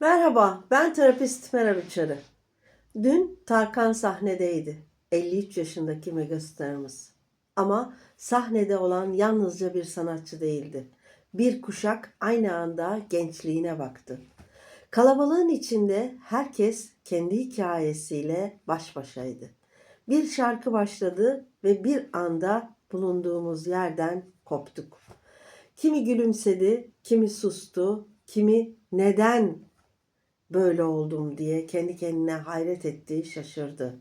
Merhaba, ben terapist Meral Uçarı. Dün Tarkan sahnedeydi. 53 yaşındaki megastarımız. Ama sahnede olan yalnızca bir sanatçı değildi. Bir kuşak aynı anda gençliğine baktı. Kalabalığın içinde herkes kendi hikayesiyle baş başaydı. Bir şarkı başladı ve bir anda bulunduğumuz yerden koptuk. Kimi gülümsedi, kimi sustu, kimi neden böyle oldum diye kendi kendine hayret etti, şaşırdı.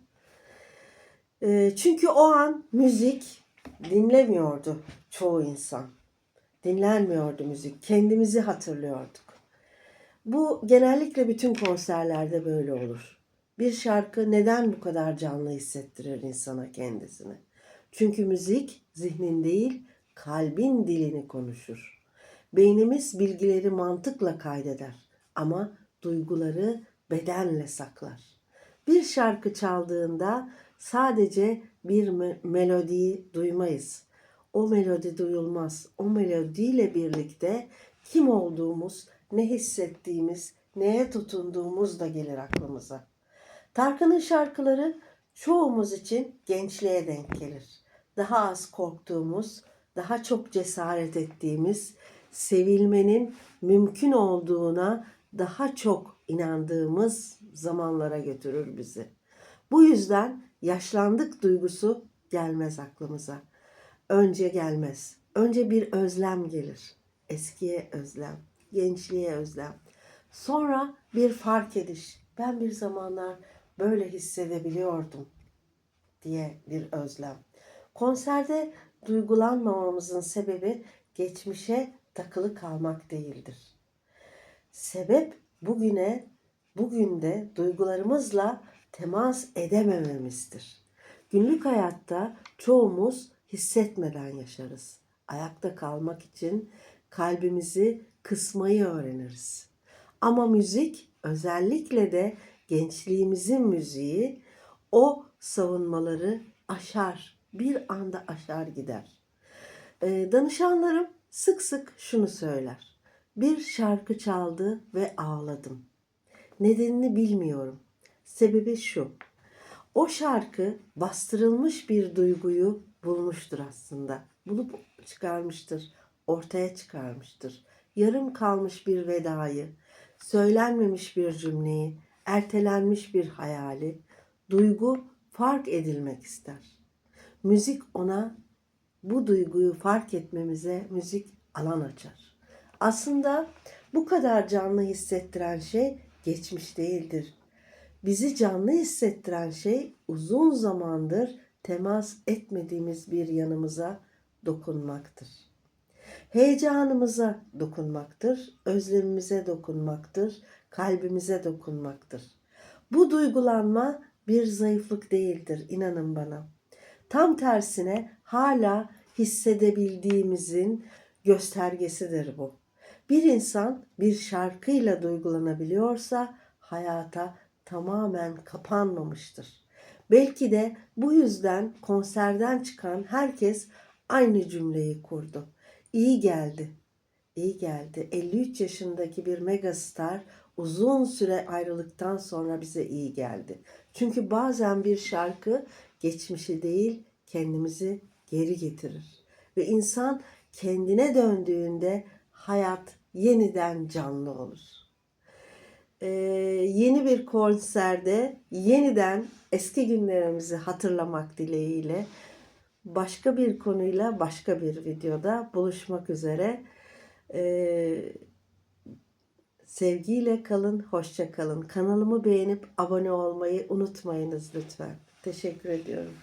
Ee, çünkü o an müzik dinlemiyordu çoğu insan. Dinlenmiyordu müzik. Kendimizi hatırlıyorduk. Bu genellikle bütün konserlerde böyle olur. Bir şarkı neden bu kadar canlı hissettirir insana kendisini? Çünkü müzik zihnin değil, kalbin dilini konuşur. Beynimiz bilgileri mantıkla kaydeder ama duyguları bedenle saklar. Bir şarkı çaldığında sadece bir me- melodiyi duymayız. O melodi duyulmaz. O melodiyle birlikte kim olduğumuz, ne hissettiğimiz, neye tutunduğumuz da gelir aklımıza. Tarkan'ın şarkıları çoğumuz için gençliğe denk gelir. Daha az korktuğumuz, daha çok cesaret ettiğimiz, sevilmenin mümkün olduğuna daha çok inandığımız zamanlara götürür bizi. Bu yüzden yaşlandık duygusu gelmez aklımıza. Önce gelmez. Önce bir özlem gelir. Eskiye özlem, gençliğe özlem. Sonra bir fark ediş. Ben bir zamanlar böyle hissedebiliyordum diye bir özlem. Konserde duygulanmamamızın sebebi geçmişe takılı kalmak değildir. Sebep bugüne, bugünde duygularımızla temas edemememizdir. Günlük hayatta çoğumuz hissetmeden yaşarız. Ayakta kalmak için kalbimizi kısmayı öğreniriz. Ama müzik özellikle de gençliğimizin müziği o savunmaları aşar, bir anda aşar gider. Ee, danışanlarım sık sık şunu söyler. Bir şarkı çaldı ve ağladım. Nedenini bilmiyorum. Sebebi şu. O şarkı bastırılmış bir duyguyu bulmuştur aslında. Bulup çıkarmıştır, ortaya çıkarmıştır. Yarım kalmış bir vedayı, söylenmemiş bir cümleyi, ertelenmiş bir hayali, duygu fark edilmek ister. Müzik ona bu duyguyu fark etmemize müzik alan açar. Aslında bu kadar canlı hissettiren şey geçmiş değildir. Bizi canlı hissettiren şey uzun zamandır temas etmediğimiz bir yanımıza dokunmaktır. Heyecanımıza dokunmaktır, özlemimize dokunmaktır, kalbimize dokunmaktır. Bu duygulanma bir zayıflık değildir, inanın bana. Tam tersine hala hissedebildiğimizin göstergesidir bu. Bir insan bir şarkıyla duygulanabiliyorsa hayata tamamen kapanmamıştır. Belki de bu yüzden konserden çıkan herkes aynı cümleyi kurdu. İyi geldi. İyi geldi. 53 yaşındaki bir megastar uzun süre ayrılıktan sonra bize iyi geldi. Çünkü bazen bir şarkı geçmişi değil kendimizi geri getirir. Ve insan kendine döndüğünde hayat yeniden canlı olur. Ee, yeni bir konserde yeniden eski günlerimizi hatırlamak dileğiyle başka bir konuyla başka bir videoda buluşmak üzere. Ee, sevgiyle kalın, hoşça kalın. Kanalımı beğenip abone olmayı unutmayınız lütfen. Teşekkür ediyorum.